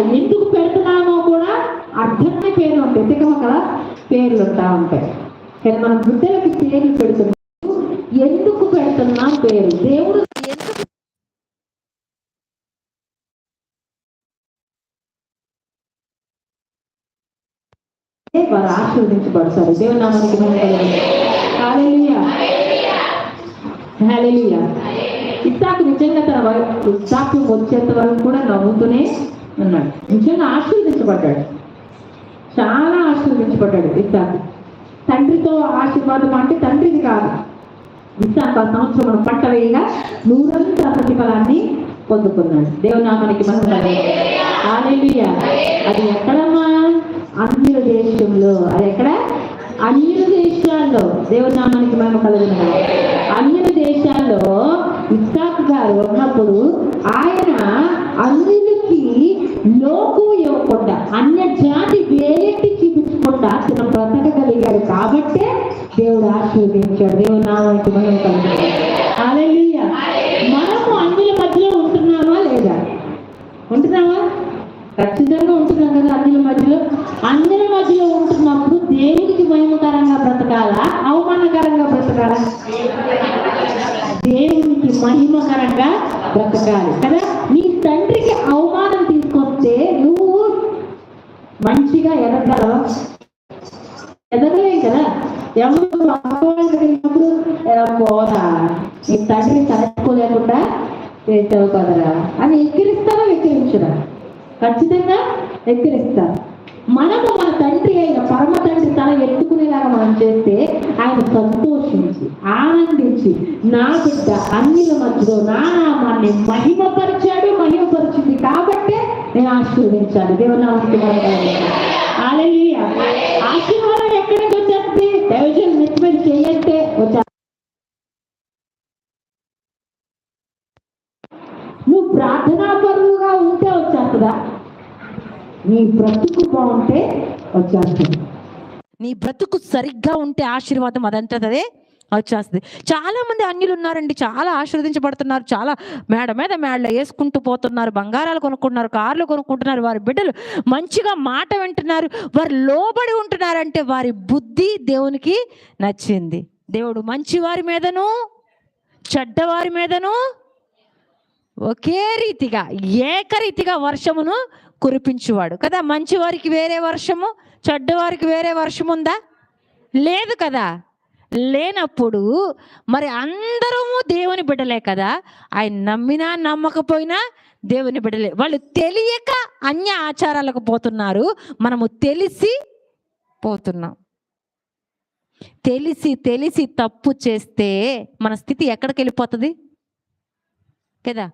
ఎందుకు పెడుతున్నామో కూడా అర్థమైన పేరు ఉంటాయి. తికమక పేర్లు ఉంటా ఉంటాయి. కానీ మన బుద్ధులకి పేర్లు పెడుతున్నాం ఎందుకు పెడుతున్నాం పేరు? దేవుడు ఎందుకు వారు ఆశీర్వదించబడతారు? దేవుని నామానికి హల్లెలూయా. హల్లెలూయా. ఇస్సాకు నిజంగా తన వై- వచ్చేంత వరకు కూడా నవ్వుతూనే అన్నాడు నిజంగా ఆశీర్వించబడ్డాడు చాలా ఆశీర్వించబడ్డాడు ఇస్సాకు తండ్రితో ఆశీర్వాదం అంటే తండ్రిది కాదు. ఇస్సాకు ఆ సంవత్సరం పంట వేయగా నూరంతా ప్రతిఫలాన్ని పొందుకున్నాడు. దేవునామానికి హల్లెలూయా. అది ఎక్కడమ్మా? అన్యుల దేశంలో. అది ఎక్కడ? అన్యుల దేశాల్లో. దేవునామానికి మనం కలుగుతున్నాం అన్యుల దేశాల్లో ఇస్సాకు గారు ఉన్నప్పుడు ఆయన అన్ని లోకు ఇవ్వకుండా అన్య జాతి వేలెట్టి చూపించకుండా అతను బ్రతకగలిగాడు కాబట్టే దేవుడు ఆశీర్వదించాడు. దేవుని నామానికి మనం కలుగుతున్నాం మనము అన్యుల మధ్యలో ఉంటున్నామా లేదా? ఉంటున్నామా? ఖచ్చితంగా ఉంటున్నాం కదా అన్యుల మధ్యలో. అందరి మధ్యలో ఉంటున్నప్పుడు దేవునికి మహిమకరంగా బ్రతకాలా? అవమానకరంగా బ్రతకాలా? దేవునికి మహిమకరంగా బ్రతకాలి కదా? నీ మంచిగా ఎదగలవా ఎదగలేం కదా? ఎవరు అప్పుడు పోదా నీ తండ్రి తట్టుకోలేకుండా చేసావు కదరా? అని ఎక్కిరిస్తారా ఎక్కిరించరా? ఖచ్చితంగా ఎక్కిరిస్తా. మనము మన తండ్రి అయిన పరమ తండ్రి తల ఎత్తుకునేలాగా మనం చేస్తే ఆయన సంతోషించి ఆనందించి నా బిడ్డ అన్నిల మధ్యలో నా నామాన్ని మహిమపరిచాడు మహిమపరిచింది కాబట్టే నేను ఆశీర్వదించాలి. దేవునామానికి ఆలయ ఆశీర్వాదం ఎక్కడికి నుంచి వచ్చేస్తుంది దైవజన్ మెచ్చుకొని చేయంటే వచ్చా నువ్వు ప్రార్థనా పరులుగా ఉంటే వచ్చేస్తుందా నీ బ్రతుకు బాగుంటే వచ్చేస్తుంది నీ బ్రతుకు సరిగ్గా ఉంటే ఆశీర్వాదం అదంటదే వచ్చేస్తుంది. చాలా మంది అన్యులు ఉన్నారండి. చాలా ఆశీర్వదించబడుతున్నారు. చాలా మేడ మీద మేడలో వేసుకుంటూ పోతున్నారు. బంగారాలు కొనుక్కుంటున్నారు. కార్లు కొనుక్కుంటున్నారు. వారి బిడ్డలు మంచిగా మాట వింటున్నారు. వారు లోబడి ఉంటున్నారంటే వారి బుద్ధి దేవునికి నచ్చింది. దేవుడు మంచి వారి మీదను చెడ్డవారి మీదను ఒకే రీతిగా ఏకరీతిగా వర్షమును కురిపించువాడు. కదా మంచి వారికి వేరే వర్షము చెడ్డవారికి వేరే వర్షం ఉందా? లేదు కదా. లేనప్పుడు మరి అందరము దేవుని బిడ్డలే కదా? ఆయన నమ్మినా నమ్మకపోయినా దేవుని బిడ్డలే. వాళ్ళు తెలియక అన్య ఆచారాలకు పోతున్నారు. మనము తెలిసి పోతున్నాం. తెలిసి తెలిసి తప్పు చేస్తే మన స్థితి ఎక్కడికి వెళ్ళిపోతుంది కదా?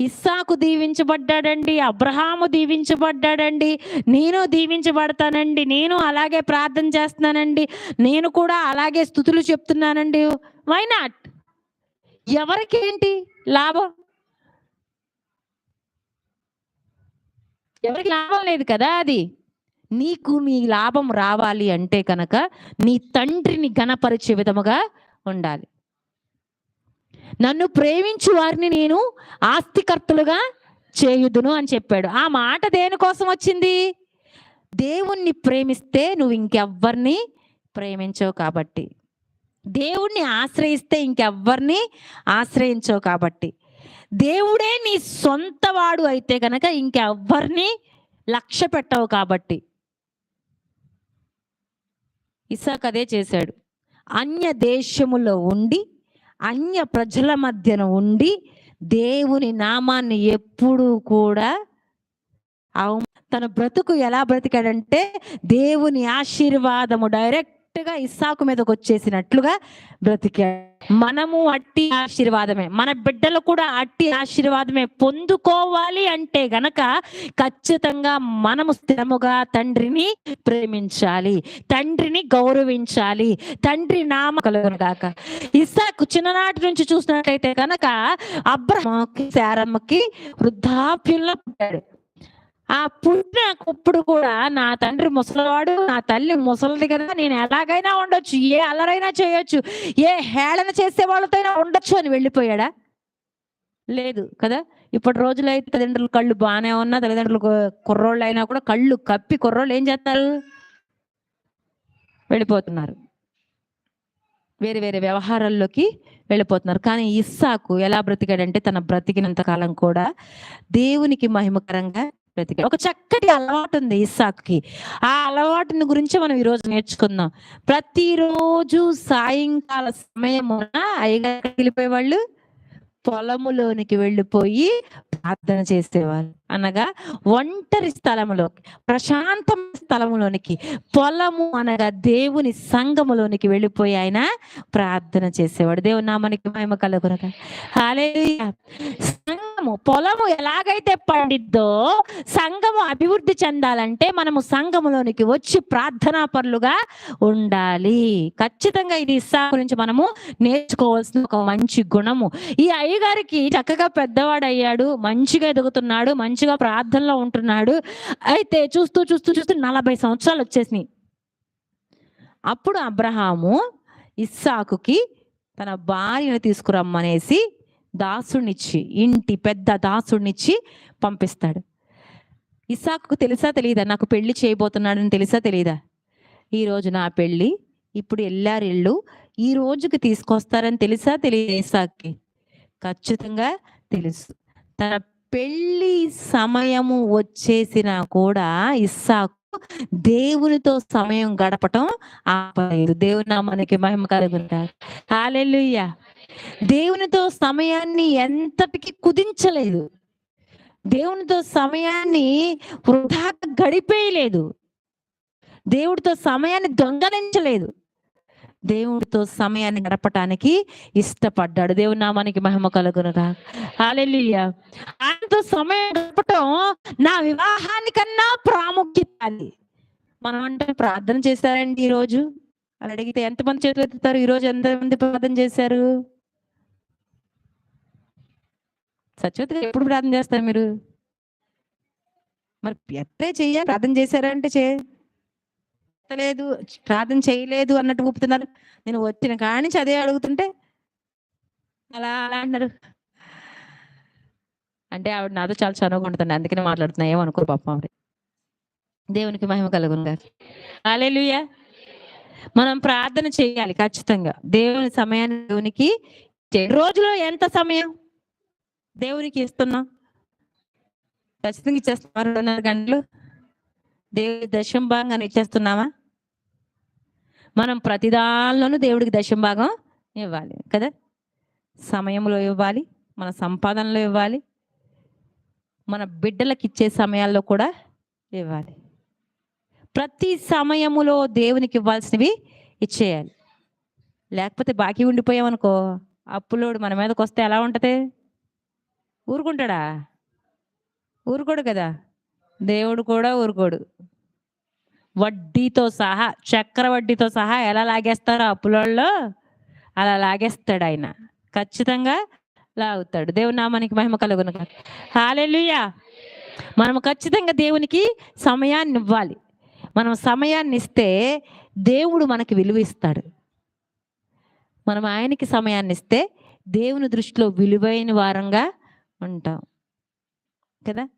ఇస్సాకు దీవించబడ్డాడండి అబ్రహాము దీవించబడ్డాడండి నేను దీవించబడతానండి నేను అలాగే ప్రార్థన చేస్తున్నానండి నేను కూడా అలాగే స్థుతులు చెప్తున్నానండి. వై నాట్ ఎవరికేంటి లాభం? ఎవరికి లాభం లేదు కదా అది. నీకు నీ లాభం రావాలి అంటే కనుక నీ తండ్రిని గణపరిచే విధముగా ఉండాలి. నన్ను ప్రేమించు వారిని నేను ఆస్తికర్తలుగా చేయుదును అని చెప్పాడు. ఆ మాట దేనికోసం వచ్చింది? దేవుణ్ణి ప్రేమిస్తే నువ్వు ఇంకెవ్వరిని ప్రేమించవు కాబట్టి. దేవుణ్ణి ఆశ్రయిస్తే ఇంకెవ్వరిని ఆశ్రయించవు కాబట్టి. దేవుడే నీ సొంత వాడు అయితే కనుక ఇంకెవ్వరిని లక్ష్య పెట్టవు కాబట్టి. ఇసాక్ అదే చేశాడు. అన్య దేశములో ఉండి అన్య ప్రజల మధ్యన ఉండి దేవుని నామాన్ని ఎప్పుడూ కూడా అవ తన బ్రతుకు ఎలా బ్రతికాడంటే దేవుని ఆశీర్వాదము డైరెక్ట్ డైరెక్ట్గా ఇస్సాకు మీదకి వచ్చేసినట్లుగా బ్రతికాడు. మనము అట్టి ఆశీర్వాదమే మన బిడ్డలు కూడా అట్టి ఆశీర్వాదమే పొందుకోవాలి అంటే గనక ఖచ్చితంగా మనము స్థిరముగా తండ్రిని ప్రేమించాలి తండ్రిని గౌరవించాలి తండ్రి నామ కలుగునుగాక ఇస్సాకు చిన్ననాటి నుంచి చూసినట్లయితే కనుక అబ్రహ్మకి శారమ్మకి వృద్ధాప్యంలో పుట్టాడు. ఆ పుట్టినప్పుడు కూడా నా తండ్రి ముసలివాడు నా తల్లి ముసలిది కదా నేను ఎలాగైనా ఉండొచ్చు ఏ అలరైనా చేయొచ్చు ఏ హేళన చేసే వాళ్ళతో ఉండొచ్చు అని వెళ్ళిపోయాడా? లేదు కదా. ఇప్పటి రోజులు అయితే తల్లిదండ్రులు కళ్ళు బాగానే ఉన్నా తల్లిదండ్రులు కుర్రోళ్ళు అయినా కూడా కళ్ళు కప్పి కుర్రోళ్ళు ఏం చేస్తారు? వెళ్ళిపోతున్నారు. వేరే వేరే వ్యవహారాల్లోకి వెళ్ళిపోతున్నారు. కానీ ఇస్సాకు ఎలా బ్రతికాడంటే తన బ్రతికినంత కాలం కూడా దేవునికి మహిమకరంగా బ్రతికాడు ఒక చక్కటి అలవాటు ఉంది ఇస్సాకుకి. ఆ అలవాటుని గురించి మనం ఈరోజు నేర్చుకుందాం. ప్రతిరోజు సాయంకాల సమయమున అయ్యగారు వెళ్ళిపోయేవాళ్ళు పొలములోనికి వెళ్ళిపోయి ప్రార్థన చేసేవాళ్ళు. అనగా ఒంటరి స్థలములోకి ప్రశాంతమైన స్థలములోనికి పొలము అనగా దేవుని సంఘములోనికి వెళ్ళిపోయి ఆయన ప్రార్థన చేసేవాడు. దేవుని నామానికి మహిమ కలుగునగా హాలే సంఘము పొలము ఎలాగైతే పండిద్దో సంఘము అభివృద్ధి చెందాలంటే మనము సంఘములోనికి వచ్చి ప్రార్థనా పరులుగా ఉండాలి. ఖచ్చితంగా ఇది ఇస్సా గురించి మనము నేర్చుకోవాల్సిన ఒక మంచి గుణము. ఈ అయ్యగారికి చక్కగా పెద్దవాడు అయ్యాడు మంచిగా ఎదుగుతున్నాడు మంచిగా ప్రార్థనలో ఉంటున్నాడు. అయితే చూస్తూ చూస్తూ చూస్తూ నలభై సంవత్సరాలు వచ్చేసినాయి. అప్పుడు అబ్రహాము ఇస్సాకుకి తన భార్యను తీసుకురమ్మనేసి దాసునిచ్చి ఇంటి పెద్ద దాసునిచ్చి పంపిస్తాడు. ఇసాకు తెలుసా తెలియదా నాకు పెళ్ళి చేయబోతున్నాడని తెలుసా తెలియదా ఈ రోజు నా పెళ్ళి ఇప్పుడు ఎల్లారు ఈ రోజుకి తీసుకొస్తారని తెలుసా తెలియదు ఇసాక్కి ఖచ్చితంగా తెలుసు. తన పెళ్ళి సమయము వచ్చేసినా కూడా ఇస్సాకు దేవునితో సమయం గడపటం ఆపలేదు. దేవుని మనకి మహిమ కలుగుంటారు హాలెల్లుయ్యా దేవునితో సమయాన్ని ఎంతటికి కుదించలేదు. దేవునితో సమయాన్ని వృధా గడిపేయలేదు. దేవుడితో సమయాన్ని దొంగలించలేదు. దేవుడితో సమయాన్ని గడపటానికి ఇష్టపడ్డాడు. దేవుని నామానికి మహిమ కలుగునరా హాలెలుయ్య ఆయనతో సమయం గడపటం నా వివాహానికన్నా ప్రాముఖ్యత అది మనం అంటే ప్రార్థన చేశారండి ఈరోజు? రోజు అని అడిగితే ఎంతమంది చేతులు ఎత్తుతారు ఈరోజు ఎంతమంది ప్రార్థన చేశారు? సత్యవతి ఎప్పుడు ప్రార్థన చేస్తారు మీరు? మరి ఎట్టే చెయ్య? ప్రార్థన చేశారంటే చే లేదు ప్రార్థన చేయలేదు అన్నట్టు ఊపుతున్నారు. నేను వచ్చిన కాడి నుంచి అదే అడుగుతుంటే అలా అలా అంటారు అంటే ఆవిడ నాతో చాలా చనువుగా ఉంటుంది అందుకనే మాట్లాడుతున్నా. ఏమనుకోరు పాపం ఆవిడ. దేవునికి మహిమ కలుగును గారు హల్లెలూయా. మనం ప్రార్థన చేయాలి ఖచ్చితంగా. దేవుని సమయాన్ని దేవునికి రోజులో ఎంత సమయం? దేవునికి ఇస్తున్నాం. ఖచ్చితంగా ఇచ్చేస్తున్నాం రెండున్నర గంటలు. దేవుడి దశం భాగం ఇచ్చేస్తున్నామా మనం ప్రతి దానిలోనూ దేవుడికి దశం భాగం ఇవ్వాలి కదా? సమయంలో ఇవ్వాలి మన సంపాదనలో ఇవ్వాలి మన బిడ్డలకు ఇచ్చే సమయాల్లో కూడా ఇవ్వాలి. ప్రతి సమయములో దేవునికి ఇవ్వాల్సినవి ఇచ్చేయాలి. లేకపోతే బాకీ ఉండిపోయామనుకో అప్పులోడు మన మీదకి వస్తే ఎలా ఉంటుంది? ఊరుకుంటాడా? ఊరుకోడు కదా. దేవుడు కూడా ఊరుకోడు. వడ్డీతో సహా చక్ర వడ్డీతో సహా ఎలా లాగేస్తారో అప్పులలో అలా లాగేస్తాడు ఆయన. ఖచ్చితంగా లాగుతాడు. దేవుని నామానికి మహిమ కలుగును హాలెలుయా మనం ఖచ్చితంగా దేవునికి సమయాన్ని ఇవ్వాలి. మనం సమయాన్ని ఇస్తే దేవుడు మనకి విలువ ఇస్తాడు. మనం ఆయనకి సమయాన్ని ఇస్తే దేవుని దృష్టిలో విలువైన వారంగా ఉంటాం కదా?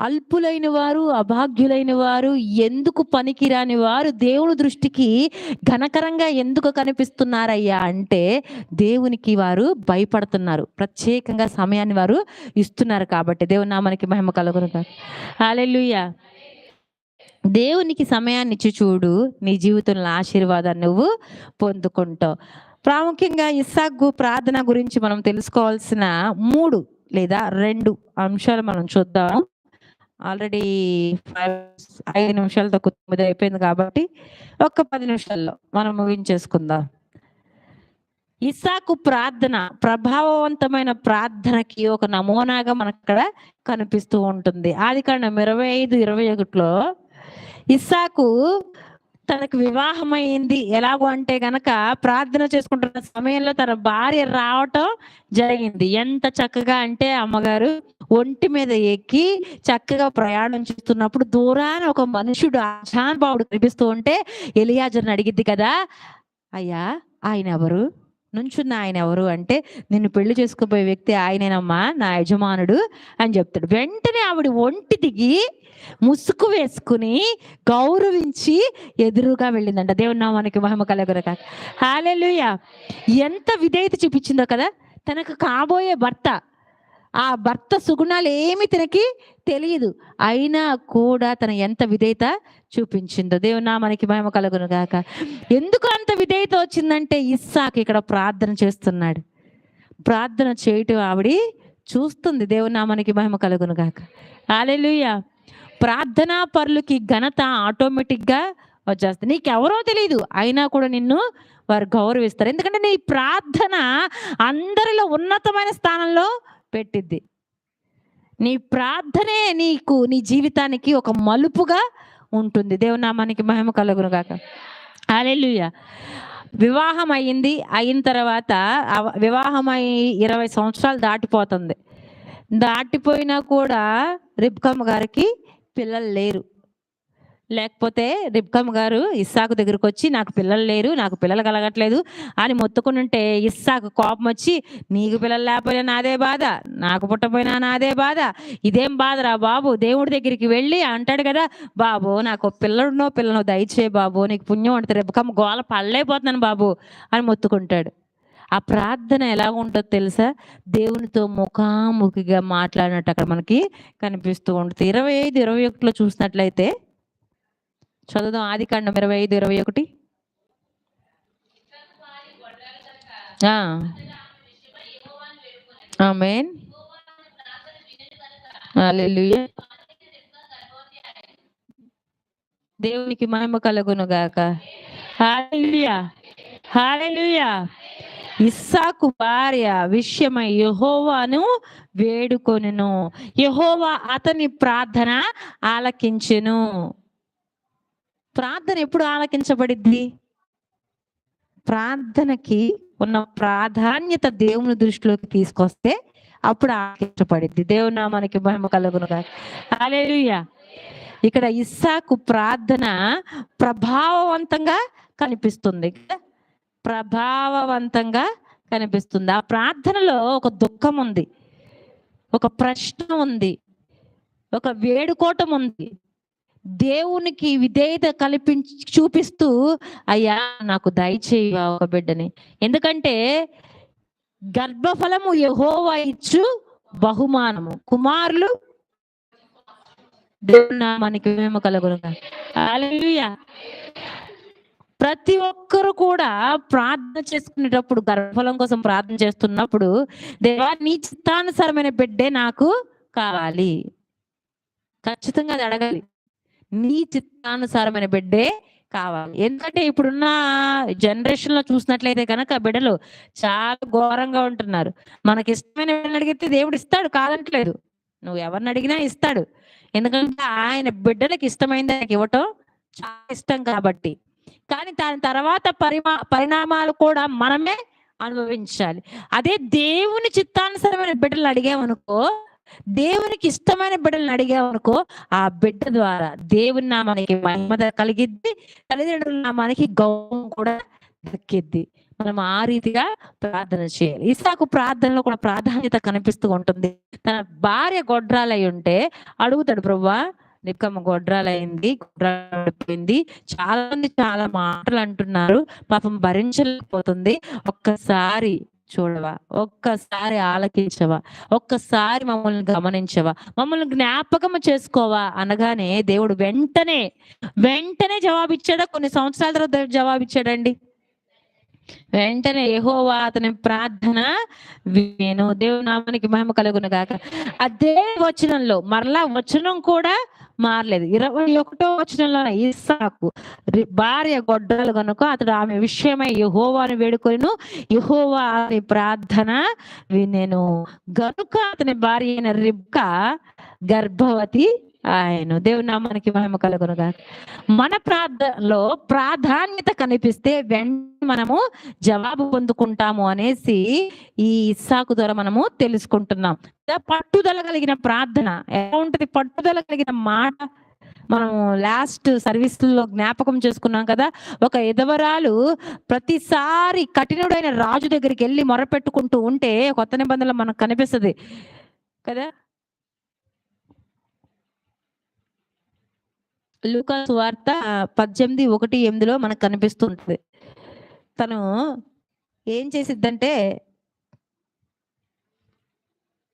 అల్పులైన వారు అభాగ్యులైన వారు ఎందుకు పనికిరాని వారు దేవుని దృష్టికి ఘనకరంగా ఎందుకు కనిపిస్తున్నారయ్యా అంటే దేవునికి వారు భయపడుతున్నారు. ప్రత్యేకంగా సమయాన్ని వారు ఇస్తున్నారు కాబట్టి. దేవుని నామానికి మహిమ కలుగును హాలెలుయ్యా దేవునికి సమయాన్ని ఇచ్చి చూడు నీ జీవితంలో ఆశీర్వాదాన్ని నువ్వు పొందుకుంటావు. ప్రాముఖ్యంగా ఇస్సాకు ప్రార్థన గురించి మనం తెలుసుకోవాల్సిన మూడు లేదా రెండు అంశాలు మనం చూద్దాం. ఆల్రెడీ ఫైవ్ ఐదు నిమిషాలతో తొమ్మిది అయిపోయింది కాబట్టి ఒక్క పది నిమిషాల్లో మనం ముగించేసుకుందాం. ఇస్సాకు ప్రార్థన ప్రభావవంతమైన ప్రార్థనకి ఒక నమూనాగా మనకు కనిపిస్తూ ఉంటుంది. ఆది కాండం ఇరవై ఐదు ఇరవై ఒకటిలో ఇస్సాకు తనకు వివాహమైంది. ఎలాగో అంటే గనక ప్రార్థన చేసుకుంటున్న సమయంలో తన భార్య రావటం జరిగింది. ఎంత చక్కగా అంటే అమ్మగారు ఒంటి మీద ఎక్కి చక్కగా ప్రయాణం చేస్తున్నప్పుడు దూరాన ఒక మనుషుడు ఆశానుభావుడు కనిపిస్తూ ఉంటే ఎలియాజర్ని అడిగిద్ది కదా అయ్యా ఆయన ఎవరు? నుంచున్న ఆయన ఎవరు అంటే నిన్ను పెళ్ళి చేసుకోబోయే వ్యక్తి ఆయనేనమ్మా నా యజమానుడు అని చెప్తాడు. వెంటనే ఆవిడ ఒంటి దిగి ముసుగు వేసుకుని గౌరవించి ఎదురుగా వెళ్ళిందంట. దేవుని నామానికి మహిమ కలగరక హాలెలుయ! ఎంత విధేయత చూపించిందో కదా! తనకు కాబోయే భర్త ఆ భర్త సుగుణాలు ఏమి తనకి తెలియదు. అయినా కూడా తన ఎంత విధేయత చూపించిందో. దేవునా మనకి మహిమ కలుగును గాక. ఎందుకు అంత విధేయత వచ్చిందంటే ఇస్సాక్ ఇక్కడ ప్రార్థన చేస్తున్నాడు. ప్రార్థన చేయటం ఆవిడి చూస్తుంది. దేవునా మనకి మహిమ కలుగును గాక. హాలెలుయ ప్రార్థనా పరులకి ఘనత ఆటోమేటిక్గా వచ్చేస్తుంది. నీకెవరో తెలియదు అయినా కూడా నిన్ను వారు గౌరవిస్తారు. ఎందుకంటే నీ ప్రార్థన అందరిలో ఉన్నతమైన స్థానంలో పెట్టిద్ది. నీ ప్రార్థనే నీకు నీ జీవితానికి ఒక మలుపుగా ఉంటుంది. దేవుని నామానికి మహిమ కలుగును కాక హల్లెలూయా. వివాహం అయింది అయిన తర్వాత వివాహం అయి ఇరవై సంవత్సరాలు దాటిపోతుంది. దాటిపోయినా కూడా రిబ్కమ్మ గారికి పిల్లలు లేరు. లేకపోతే రిబ్కమ్ గారు ఇస్సాకు దగ్గరకు వచ్చి నాకు పిల్లలు లేరు నాకు పిల్లలు కలగట్లేదు అని మొత్తుకుని ఉంటే ఇస్సాకు కోపం వచ్చి నీకు పిల్లలు లేకపోయినా నాదే బాధ నాకు పుట్టపోయినా నాదే బాధ ఇదేం బాధరా బాబు దేవుడి దగ్గరికి వెళ్ళి అంటాడు కదా బాబు నాకు పిల్లడునో పిల్లనో దయచే బాబు నీకు పుణ్యం అంటారు రిబ్కమ్ గోల పళ్ళైపోతున్నాను బాబు అని మొత్తుకుంటాడు. ఆ ప్రార్థన ఎలా ఉంటుందో తెలుసా? దేవునితో ముఖాముఖిగా మాట్లాడినట్టు అక్కడ మనకి కనిపిస్తూ ఉంటుంది. ఇరవై ఐదు ఇరవై ఒకటిలో చూసినట్లయితే చదువుదాం. ఆది కాండం ఇరవై ఐదు ఇరవై ఒకటి. ఆమెన్. దేవునికి మహిమ కలుగును గాక. హాలెలూయా హాలెలూయా ఇస్సాకు భార్య విషయమై యహోవాను వేడుకొనును. యహోవా అతని ప్రార్థన ఆలకించెను. ప్రార్థన ఎప్పుడు ఆలకించబడిద్ది? ప్రార్థనకి ఉన్న ప్రాధాన్యత దేవుని దృష్టిలోకి తీసుకొస్తే అప్పుడు ఆలకించబడిద్ది. దేవుని మనకి మహిమ కలుగునుగా హల్లెలూయా. ఇక్కడ ఇస్సాకు ప్రార్థన ప్రభావవంతంగా కనిపిస్తుంది. ప్రభావవంతంగా కనిపిస్తుంది. ఆ ప్రార్థనలో ఒక దుఃఖం ఉంది. ఒక ప్రశ్న ఉంది. ఒక వేడుకోవటం ఉంది. దేవునికి విధేయత కల్పించి చూపిస్తూ అయ్యా నాకు దయచేయ ఒక బిడ్డని. ఎందుకంటే గర్భఫలము యహోవా ఇచ్చు బహుమానము. కుమారులు మనకి మేము కలుగునుగా ప్రతి ఒక్కరు కూడా ప్రార్థన చేసుకునేటప్పుడు గర్భఫలం కోసం ప్రార్థన చేస్తున్నప్పుడు దేవా నీ చిత్తానుసారమైన బిడ్డే నాకు కావాలి. ఖచ్చితంగా అది అడగాలి. నీ చిత్తానుసారమైన బిడ్డే కావాలి. ఎందుకంటే ఇప్పుడున్న జనరేషన్లో చూసినట్లయితే కనుక బిడ్డలు చాలా ఘోరంగా ఉంటున్నారు. మనకి ఇష్టమైన బిడ్డలు అడిగితే దేవుడు ఇస్తాడు కాదంటలేదు. నువ్వు ఎవరిని అడిగినా ఇస్తాడు. ఎందుకంటే ఆయన బిడ్డలకు ఇష్టమైంది ఆయనకి ఇవ్వటం చాలా ఇష్టం కాబట్టి. కానీ దాని తర్వాత పరిమా పరిణామాలు కూడా మనమే అనుభవించాలి. అదే దేవుని చిత్తానుసరమైన బిడ్డలు అడిగామనుకో దేవునికి ఇష్టమైన బిడ్డలను అడిగామనుకో ఆ బిడ్డ ద్వారా దేవుని నామానికి మహిమ కలిగిద్ది తల్లిదండ్రుల నామానికి గౌరవం కూడా దక్కిద్ది. మనం ఆ రీతిగా ప్రార్థన చేయాలి. ఇసాకు ప్రార్థనలో కూడా ప్రాధాన్యత కనిపిస్తూ ఉంటుంది. తన భార్య గొడ్రాలై ఉంటే అడుగుతాడు ప్రభా నిక్కమ్మ గొడ్రాలైంది గొడ్రాలైపోయింది. చాలా మంది చాలా మాటలు అంటున్నారు. పాపం భరించలేకపోతుంది. ఒక్కసారి చూడవా? ఒక్కసారి ఆలకించవా? ఒక్కసారి మమ్మల్ని గమనించవా? మమ్మల్ని జ్ఞాపకం చేసుకోవా? అనగానే దేవుడు వెంటనే వెంటనే జవాబిచ్చాడా? కొన్ని సంవత్సరాల తర్వాత జవాబిచ్చాడండి. వెంటనే యెహోవా అతని ప్రార్థన విను. దేవుని నామానికి మహిమ కలుగును గాక. అదే వచనంలో మరలా వచనం కూడా మారలేదు. ఇరవై ఒకటో వచనంలో ఇస్సాకు రి- భార్య గొడ్డలు కనుక అతడు ఆమె విషయమై యహోవాను వేడుకొను యహోవా అని ప్రార్థన వినెను. గనుక అతని భార్య అయిన రిబ్క గర్భవతి ఆయన దేవుని నామానికి మహిమ కలుగునుగా. మన ప్రార్థనలో ప్రాధాన్యత కనిపిస్తే వెంటనే మనము జవాబు పొందుకుంటాము అనేసి ఈ ఇస్సాకు ద్వారా మనము తెలుసుకుంటున్నాం. పట్టుదల కలిగిన ప్రార్థన ఎలా ఉంటది? పట్టుదల కలిగిన మాట మనం లాస్ట్ సర్వీస్లో జ్ఞాపకం చేసుకున్నాం కదా ఒక ఎదవరాలు ప్రతిసారి కఠినుడైన రాజు దగ్గరికి వెళ్ళి మొరపెట్టుకుంటూ ఉంటే కొత్త నిబంధనలు మనకు కనిపిస్తుంది కదా. లూకాస్ వార్త పద్దెనిమిది ఒకటి ఎనిమిదిలో మనకు కనిపిస్తుంటుంది. తను ఏం చేసిద్దంటే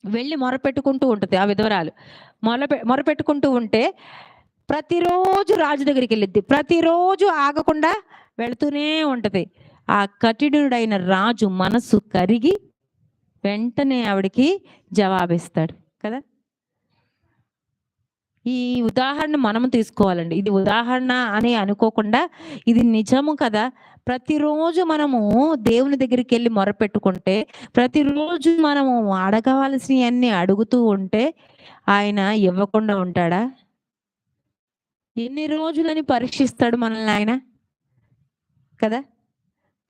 వెళ్ళి మొరపెట్టుకుంటూ ఉంటుంది ఆ విధవరాలు. మొరపె మొరపెట్టుకుంటూ ఉంటే ప్రతిరోజు రాజు దగ్గరికి వెళ్ళిద్ది. ప్రతిరోజు ఆగకుండా వెళుతూనే ఉంటుంది. ఆ కఠినుడైన రాజు మనసు కరిగి వెంటనే ఆవిడకి జవాబిస్తాడు కదా? ఈ ఉదాహరణ మనం తీసుకోవాలండి. ఇది ఉదాహరణ అని అనుకోకుండా ఇది నిజము కదా? ప్రతిరోజు మనము దేవుని దగ్గరికి వెళ్ళి మొరపెట్టుకుంటే ప్రతిరోజు మనము అడగవలసినవన్నీ అడుగుతూ ఉంటే ఆయన ఇవ్వకుండా ఉంటాడా? ఎన్ని రోజులని పరీక్షిస్తాడు మనల్ని ఆయన? కదా?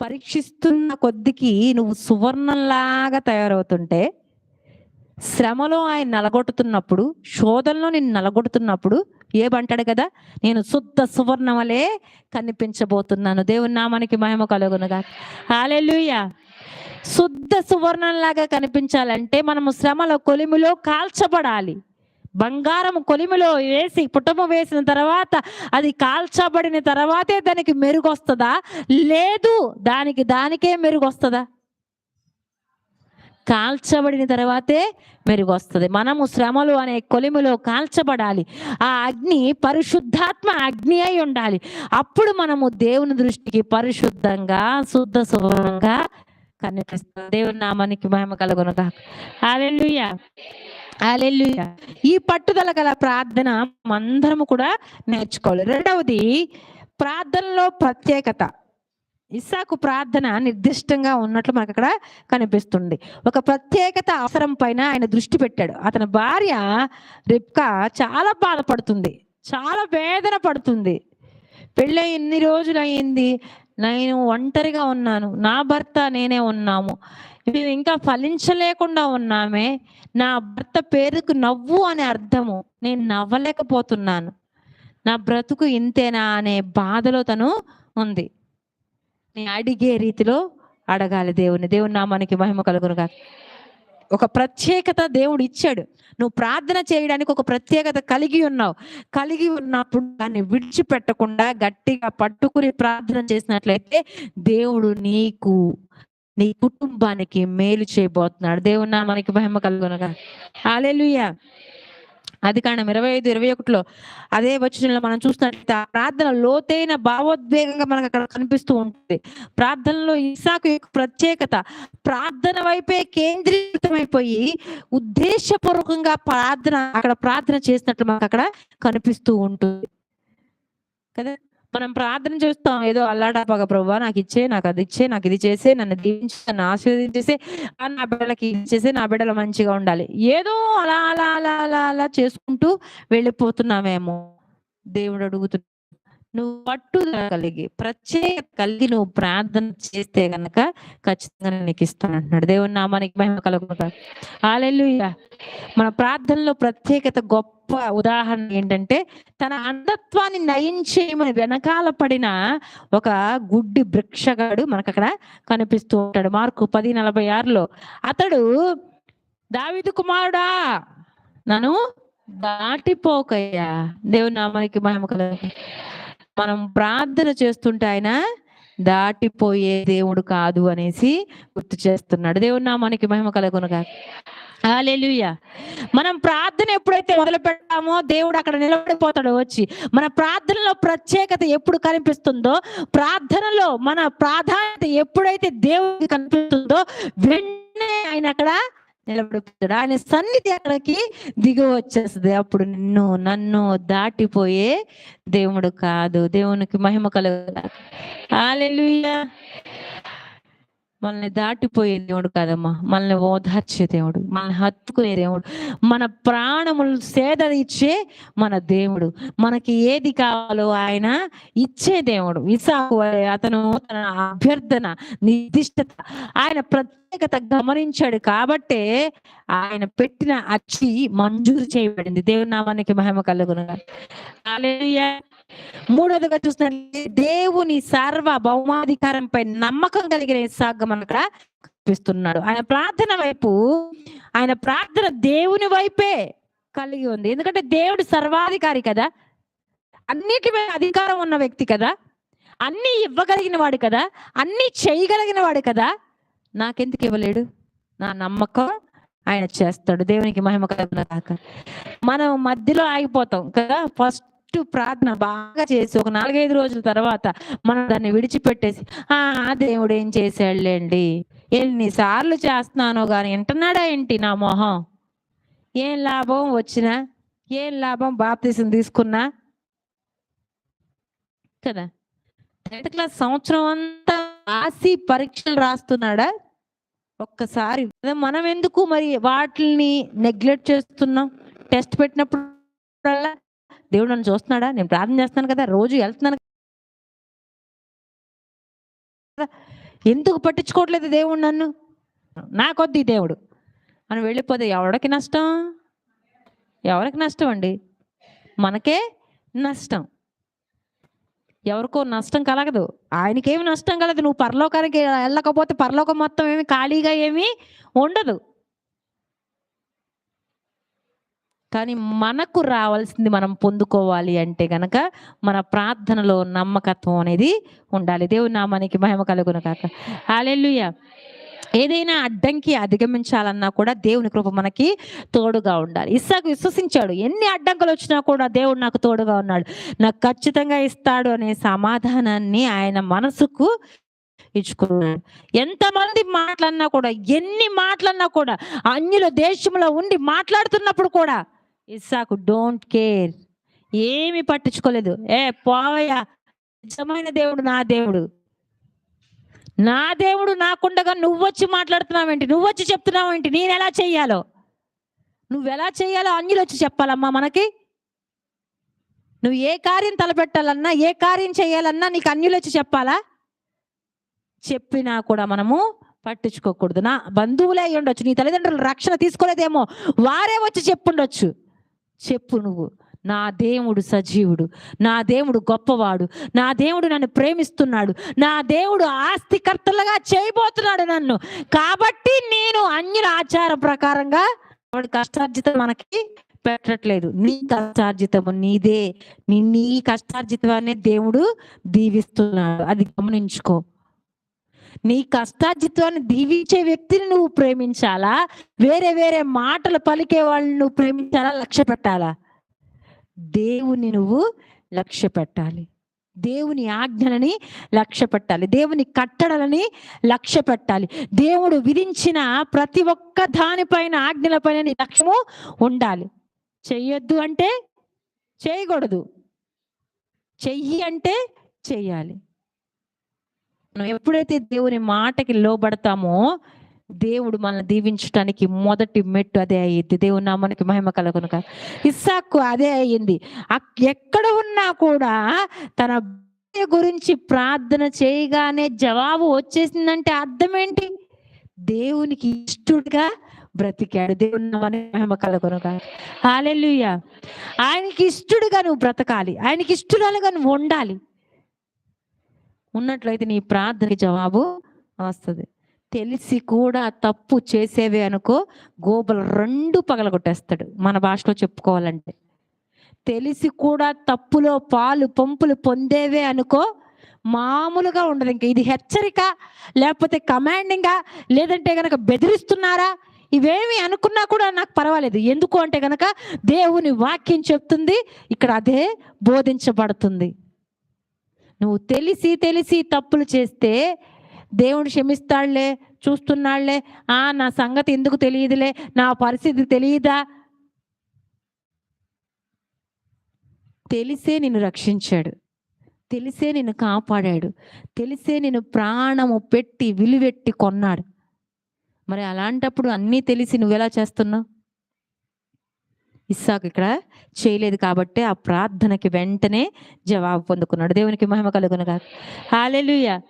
పరీక్షిస్తున్న కొద్దికి నువ్వు సువర్ణంలాగా తయారవుతుంటే శ్రమలో ఆయన నలగొట్టుతున్నప్పుడు శోధనలో నేను నలగొడుతున్నప్పుడు ఏమంటాడు కదా? నేను శుద్ధ సువర్ణమలే కనిపించబోతున్నాను. దేవుని నామానికి మహిమ కలుగునుగా హాలెలుయ శుద్ధ సువర్ణంలాగా కనిపించాలంటే మనము శ్రమల కొలిమిలో కాల్చబడాలి. బంగారం కొలిమిలో వేసి పుటము వేసిన తర్వాత అది కాల్చబడిన తర్వాతే దానికి మెరుగొస్తుందా? లేదు దానికి దానికే మెరుగొస్తుందా? కాల్చబడిన తర్వాతే మెరుగు వస్తుంది మనము శ్రమలు అనే కొలిమిలో కాల్చబడాలి. ఆ అగ్ని పరిశుద్ధాత్మ అగ్ని అయి ఉండాలి. అప్పుడు మనము దేవుని దృష్టికి పరిశుద్ధంగా శుద్ధ శుభ్రంగా కనిపిస్తుంది దేవుని నామానికి మహిమ కలుగునుగా హాలెలుయా హాలెలుయా ఈ పట్టుదల గల ప్రార్థన అందరము కూడా నేర్చుకోవాలి. రెండవది ప్రార్థనలో ప్రత్యేకత. ఇస్సాకు ప్రార్థన నిర్దిష్టంగా ఉన్నట్లు మనకు అక్కడ కనిపిస్తుంది. ఒక ప్రత్యేకత అవసరం పైన ఆయన దృష్టి పెట్టాడు. అతని భార్య రిప్కా చాలా బాధపడుతుంది. చాలా వేదన పడుతుంది. పెళ్ళై ఎన్ని రోజులు అయింది నేను ఒంటరిగా ఉన్నాను. నా భర్త నేనే ఉన్నాము. మేము ఇంకా ఫలించలేకుండా ఉన్నామే. నా భర్త పేరుకు నవ్వు అనే అర్థము నేను నవ్వలేకపోతున్నాను. నా బ్రతుకు ఇంతేనా అనే బాధలో తను ఉంది. అడిగే రీతిలో అడగాలి దేవుని దేవుని నామానికి మహిమ కలుగునుగా ఒక ప్రత్యేకత దేవుడు ఇచ్చాడు. నువ్వు ప్రార్థన చేయడానికి ఒక ప్రత్యేకత కలిగి ఉన్నావు. కలిగి ఉన్నప్పుడు దాన్ని విడిచిపెట్టకుండా గట్టిగా పట్టుకుని ప్రార్థన చేసినట్లయితే దేవుడు నీకు నీ కుటుంబానికి మేలు చేయబోతున్నాడు. దేవుని నామానికి మహిమ కలుగునుగా హల్లెలూయా. అది కారణం. ఇరవై ఐదు ఇరవై ఒకటిలో అదే వచనంలో మనం చూసినట్లయితే ఆ ప్రార్థన లోతైన భావోద్వేగంగా మనకు అక్కడ కనిపిస్తూ ఉంటుంది. ప్రార్థనలో ఇసాకు యొక్క ప్రత్యేకత ప్రార్థన వైపే కేంద్రీకృతమైపోయి ఉద్దేశపూర్వకంగా ప్రార్థన అక్కడ ప్రార్థన చేసినట్లు మనకు అక్కడ కనిపిస్తూ ఉంటుంది. కదా? మనం ప్రార్థన చేస్తాం ఏదో అల్లాడాపగా ప్రభా నాకు ఇచ్చే నాకు అది ఇచ్చే నాకు ఇది చేసే నన్ను దీవించి నన్ను ఆశీర్వదించేసే నా బిడ్డలకి ఇది చేసే నా బిడ్డలు మంచిగా ఉండాలి. ఏదో అలా అలా అలా అలా అలా చేసుకుంటూ వెళ్ళిపోతున్నామేమో. దేవుడు అడుగుతున్నా నువ్వు పట్టుదల కలిగి ప్రత్యేకత కలిగి నువ్వు ప్రార్థన చేస్తే గనక ఖచ్చితంగా నీకు ఇస్తాను అంటున్నాడు. దేవుని నామానికి మహిమ కలుగుతా హాలెలూయా మన ప్రార్థనలో ప్రత్యేకత గొప్ప ఉదాహరణ ఏంటంటే తన అంధత్వాన్ని నయం చేయమని వెనకాల పడిన ఒక గుడ్డి వృక్షగాడు మనకు అక్కడ కనిపిస్తూ ఉంటాడు. మార్కు పది నలభై ఆరులో అతడు దావిదు కుమారుడా నన్ను దాటిపోకయ్యా. దేవుని నామానికి మహిమ కలుగు మనం ప్రార్థన చేస్తుంటే ఆయన దాటిపోయే దేవుడు కాదు అనేసి గుర్తు చేస్తున్నాడు. దేవుడు నామానికి మహిమ కలుగునుగా. హాలెలూయా మనం ప్రార్థన ఎప్పుడైతే మొదలు పెడతామో దేవుడు అక్కడ నిలబడిపోతాడు వచ్చి. మన ప్రార్థనలో ప్రత్యేకత ఎప్పుడు కనిపిస్తుందో ప్రార్థనలో మన ప్రాధాన్యత ఎప్పుడైతే దేవుడికి కనిపిస్తుందో వెంటనే ఆయన అక్కడ నిలబడిపోతాడు ఆయన సన్నిధి అక్కడికి దిగి వచ్చేస్తుంది. అప్పుడు నిన్ను నన్ను దాటిపోయే దేవుడు కాదు. దేవునికి మహిమ కలుగు మనల్ని దాటిపోయే దేవుడు కాదమ్మా. మనల్ని ఓదార్చే దేవుడు మనల్ని హత్తుకునే దేవుడు మన ప్రాణములు సేద ఇచ్చే మన దేవుడు. మనకి ఏది కావాలో ఆయన ఇచ్చే దేవుడు. ఇసాకు అతను తన అభ్యర్థన నిర్దిష్టత ఆయన ప్రత్యేకత గమనించాడు కాబట్టే ఆయన పెట్టిన అచ్చి మంజూరు చేయబడింది. దేవుడు నామానికి మహిమ కలుగునుగా మూడవదిగా మూడోదిగా చూసినట్లయితే దేవుని సర్వ భౌమాధికారంపై నమ్మకం కలిగిన ఇస్సాకు మనకు ఇక్కడ చూపిస్తున్నాడు ఆయన ప్రార్థన వైపు ఆయన ప్రార్థన దేవుని వైపే కలిగి ఉంది. ఎందుకంటే దేవుడు సర్వాధికారి కదా. అన్నిటి మీద అధికారం ఉన్న వ్యక్తి కదా. అన్ని ఇవ్వగలిగిన వాడు కదా. అన్ని చేయగలిగిన వాడు కదా. నాకెందుకు ఇవ్వలేడు? నా నమ్మకం ఆయన చేస్తాడు. దేవునికి మహిమ కలిగిన కాక మనం మధ్యలో ఆగిపోతాం కదా. ఫస్ట్ ప్రార్థన బాగా చేసి ఒక నాలుగైదు రోజుల తర్వాత మనం దాన్ని విడిచిపెట్టేసి ఆ దేవుడు ఏం చేశాడులేండి? ఎన్నిసార్లు చేస్తున్నానో కానీ వింటున్నాడా ఏంటి నా మొహం? ఏం లాభం వచ్చినా ఏం లాభం బాప్తీసం తీసుకున్నా? కదా? టెన్త్ క్లాస్ సంవత్సరం అంతా రాసి పరీక్షలు రాస్తున్నాడా? ఒక్కసారి మనం ఎందుకు మరి వాటిని నెగ్లెక్ట్ చేస్తున్నాం? టెస్ట్ పెట్టినప్పుడు దేవుడు నన్ను చూస్తున్నాడా? నేను ప్రార్థన చేస్తున్నాను కదా రోజు వెళ్తున్నాను కదా. ఎందుకు పట్టించుకోవట్లేదు దేవుడు నన్ను? నాకొద్ది కొద్ది దేవుడు. అని వెళ్ళిపోతే ఎవరికి నష్టం? ఎవరికి నష్టం అండి? మనకే నష్టం. ఎవరికో నష్టం కలగదు. ఆయనకేమి నష్టం కలదు నువ్వు పరలోకానికి వెళ్ళకపోతే పరలోకం మొత్తం ఏమి ఖాళీగా ఏమీ ఉండదు. కానీ మనకు రావాల్సింది మనం పొందుకోవాలి అంటే గనక మన ప్రార్థనలో నమ్మకత్వం అనేది ఉండాలి. దేవుని నామానికి మహిమ కలుగును కాక హాలెల్లుయ ఏదైనా అడ్డంకి అధిగమించాలన్నా కూడా దేవుని కృప మనకి తోడుగా ఉండాలి. ఇస్సాకు విశ్వసించాడు. ఎన్ని అడ్డంకులు వచ్చినా కూడా దేవుడు నాకు తోడుగా ఉన్నాడు. నాకు ఖచ్చితంగా ఇస్తాడు అనే సమాధానాన్ని ఆయన మనసుకు ఇచ్చుకున్నాడు. ఎంతమంది మాటలన్నా కూడా ఎన్ని మాటలన్నా కూడా అన్యుల దేశంలో ఉండి మాట్లాడుతున్నప్పుడు కూడా ఇస్సాకు డోంట్ కేర్ ఏమి పట్టించుకోలేదు. ఏ పోవయ్యా నిజమైన దేవుడు నా దేవుడు. నా దేవుడు నాకుండగా నువ్వు వచ్చి మాట్లాడుతున్నావేంటి? నువ్వు వచ్చి చెప్తున్నావేంటి? నేను ఎలా చెయ్యాలో? నువ్వు ఎలా చెయ్యాలో అన్యులు వచ్చి చెప్పాలమ్మా మనకి. నువ్వు ఏ కార్యం తలపెట్టాలన్నా ఏ కార్యం చేయాలన్నా నీకు అన్యులు వచ్చి చెప్పాలా? చెప్పినా కూడా మనము పట్టించుకోకూడదు. నా బంధువులే అయి ఉండొచ్చు నీ తల్లిదండ్రులు రక్షణ తీసుకోలేదేమో. వారే వచ్చి చెప్పుండొచ్చు. చెప్పు నువ్వు. నా దేవుడు సజీవుడు. నా దేవుడు గొప్పవాడు. నా దేవుడు నన్ను ప్రేమిస్తున్నాడు. నా దేవుడు ఆస్తికర్తలుగా చేయబోతున్నాడు నన్ను. కాబట్టి నేను అన్యుల ఆచార ప్రకారంగా వాడి కష్టార్జితం మనకి పెట్టట్లేదు. నీ కష్టార్జితము నీదే. నీ నీ అనే దేవుడు దీవిస్తున్నాడు. అది గమనించుకో. నీ కష్టార్జిత్వాన్ని దీవించే వ్యక్తిని నువ్వు ప్రేమించాలా? వేరే వేరే మాటలు పలికే వాళ్ళని నువ్వు ప్రేమించాలా? లక్ష్య పెట్టాలా? దేవుని నువ్వు లక్ష్య పెట్టాలి. దేవుని ఆజ్ఞలని లక్ష్య పెట్టాలి. దేవుని కట్టడలని లక్ష్య పెట్టాలి. దేవుడు విధించిన ప్రతి ఒక్క దానిపైన ఆజ్ఞలపైన నీ లక్ష్యము ఉండాలి. చెయ్యొద్దు అంటే చేయకూడదు. చెయ్యి అంటే చెయ్యాలి. మనం ఎప్పుడైతే దేవుని మాటకి లోబడతామో దేవుడు మనల్ని దీవించడానికి మొదటి మెట్టు అదే అయ్యింది. దేవుని నామానికి మహిమ కలగనుక ఇస్సాకు అదే అయ్యింది. ఎక్కడ ఉన్నా కూడా తన భార్య గురించి ప్రార్థన చేయగానే జవాబు వచ్చేసిందంటే అర్థం ఏంటి దేవునికి ఇష్టడుగా బ్రతికాడు. దేవుని నామానికి మహిమ కలగనుక హాలెలుయ ఆయనకి ఇష్టడుగా నువ్వు బ్రతకాలి. ఆయనకి ఇష్టడుగా నువ్వు ఉండాలి. ఉన్నట్లయితే నీ ప్రార్థనకి జవాబు వస్తుంది. తెలిసి కూడా తప్పు చేసేవే అనుకో గోబలు రెండు పగలగొట్టేస్తాడు మన భాషలో చెప్పుకోవాలంటే. తెలిసి కూడా తప్పులో పాలు పంపులు పొందేవే అనుకో మామూలుగా ఉండదు. ఇంకా ఇది హెచ్చరిక లేకపోతే కమాండింగా లేదంటే కనుక బెదిరిస్తున్నారా? ఇవేమి అనుకున్నా కూడా నాకు పర్వాలేదు. ఎందుకు అంటే కనుక దేవుని వాక్యం చెప్తుంది ఇక్కడ అదే బోధించబడుతుంది. నువ్వు తెలిసి తెలిసి తప్పులు చేస్తే దేవుడు క్షమిస్తాడులే చూస్తున్నాడులే. ఆ నా సంగతి ఎందుకు తెలియదులే? నా పరిస్థితి తెలియదా? తెలిసే నిన్ను రక్షించాడు. తెలిసే నిన్ను కాపాడాడు. తెలిసే నిన్ను ప్రాణము పెట్టి విలువెట్టి కొన్నాడు. మరి అలాంటప్పుడు అన్నీ తెలిసి నువ్వెలా చేస్తున్నావు? ఇస్సాకు ఇక్కడ చేయలేదు కాబట్టి ఆ ప్రార్థనకి వెంటనే జవాబు పొందుకున్నాడు. దేవునికి మహిమ కలుగునగా హాలెలుయ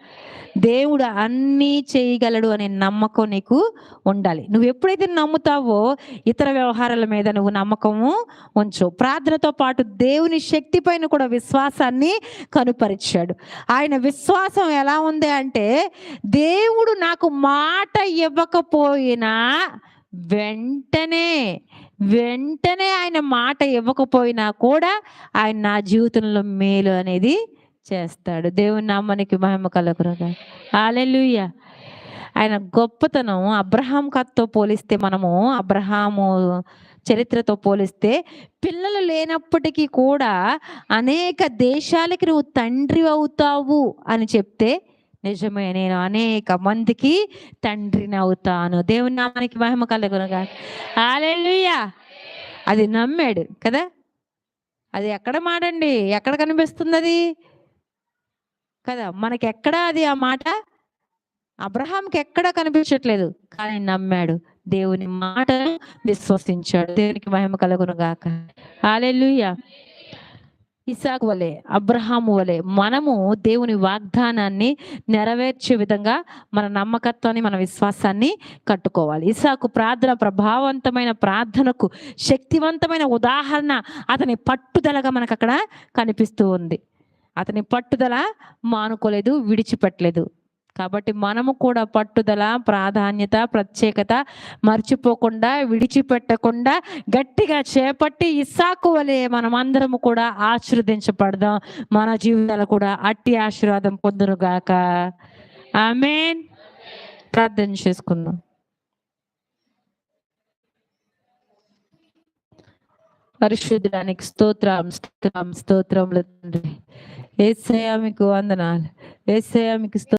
దేవుడు అన్నీ చేయగలడు అనే నమ్మకం నీకు ఉండాలి. నువ్వు ఎప్పుడైతే నమ్ముతావో ఇతర వ్యవహారాల మీద నువ్వు నమ్మకము ఉంచు. ప్రార్థనతో పాటు దేవుని శక్తి పైన కూడా విశ్వాసాన్ని కనుపరిచాడు. ఆయన విశ్వాసం ఎలా ఉంది అంటే దేవుడు నాకు మాట ఇవ్వకపోయినా వెంటనే వెంటనే ఆయన మాట ఇవ్వకపోయినా కూడా ఆయన నా జీవితంలో మేలు అనేది చేస్తాడు. దేవుని నామానికి మహిమ కలగరుగా ఆలెలుయ్య ఆయన గొప్పతనం అబ్రహాం కథతో పోలిస్తే మనము అబ్రహాము చరిత్రతో పోలిస్తే పిల్లలు లేనప్పటికీ కూడా అనేక దేశాలకి నువ్వు తండ్రి అవుతావు అని చెప్తే నిజమే నేను అనేక మందికి తండ్రిని అవుతాను. దేవుని నామానికి మహిమ కలగనుగా హాలెలూయా అది నమ్మాడు కదా? అది ఎక్కడ మాడండి ఎక్కడ కనిపిస్తుంది అది కదా మనకి ఎక్కడ అది ఆ మాట? అబ్రహాంకి ఎక్కడ కనిపించట్లేదు. కానీ నమ్మాడు. దేవుని మాటను విశ్వసించాడు. దేవునికి మహిమ కలుగును గాక. హాలెలూయా ఇసాక్ వలె అబ్రహాము వలె మనము దేవుని వాగ్దానాన్ని నెరవేర్చే విధంగా మన నమ్మకత్వాన్ని మన విశ్వాసాన్ని కట్టుకోవాలి. ఇసాకు ప్రార్థన ప్రభావవంతమైన ప్రార్థనకు శక్తివంతమైన ఉదాహరణ అతని పట్టుదలగా మనకు అక్కడ కనిపిస్తూ ఉంది. అతని పట్టుదల మానుకోలేదు విడిచిపెట్టలేదు. కాబట్టి మనము కూడా పట్టుదల ప్రాధాన్యత ప్రత్యేకత మర్చిపోకుండా విడిచిపెట్టకుండా గట్టిగా చేపట్టి ఇస్సాకు వలె మనమందరము కూడా ఆశీర్వదించబడదాం. మన జీవితాలు కూడా అట్టి ఆశీర్వాదం పొందునుగాక. ఆమెన్. ప్రార్థన చేసుకుందాం. పరిశుద్ధానికి స్తోత్రం స్తోత్రం స్తోత్రములు తండ్రి. ఏసయా మీకు వందనాలు. ఏసయా మీకు